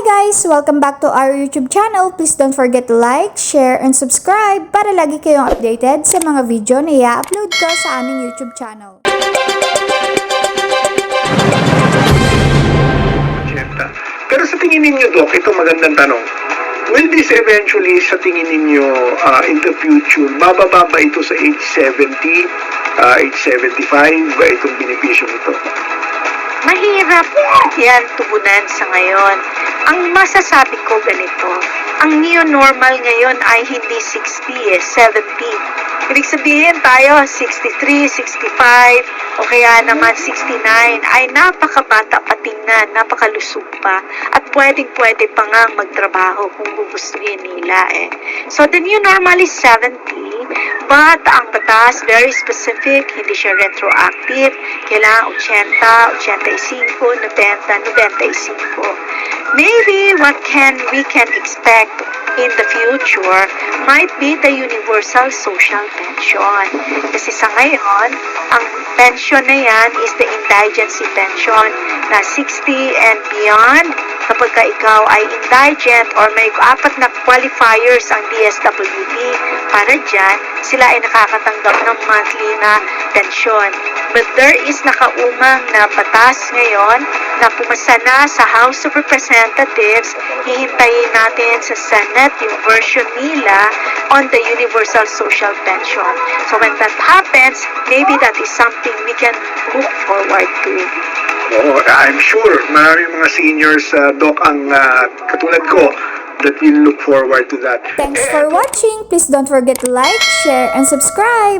guys! Welcome back to our YouTube channel. Please don't forget to like, share, and subscribe para lagi kayong updated sa mga video na i-upload ko sa aming YouTube channel. Pero sa tingin ninyo, Doc, ito magandang tanong. Will this eventually, sa tingin ninyo, uh, in the future, bababa ba ito sa age 70, uh, age 75, ba itong benepisyo nito? Mahirap yan tugunan sa ngayon. Ang masasabi ko ganito, ang new normal ngayon ay hindi 60 eh, 70. Ibig sabihin tayo 63, 65, o kaya naman 69 ay napakabata pa tingnan, napakalusog pa, at pwedeng pwede pa nga magtrabaho kung gugustuhin nila eh. So the new normal is 70, but ang batas very specific, hindi siya retroactive, kailangan 80, 85, 90, 95. Maybe what can we can expect in the future might be the universal social pension. Kasi sa ngayon, ang pension na yan is the indigency pension na 60 and beyond. Kapag ka ikaw ay indigent or may apat na qualifiers ang DSWD para dyan, sila ay nakakatanggap ng monthly na pension. But there is nakaumang na batas ngayon na pumasa na sa House of Representatives, hihintayin natin sa Senate yung version nila on the universal social pension. So when that happens, maybe that is something we can look forward to. Oo, I'm sure maraming mga seniors, uh, Doc, ang uh, katulad ko, that will look forward to that. Thanks for watching! Please don't forget to like, share, and subscribe!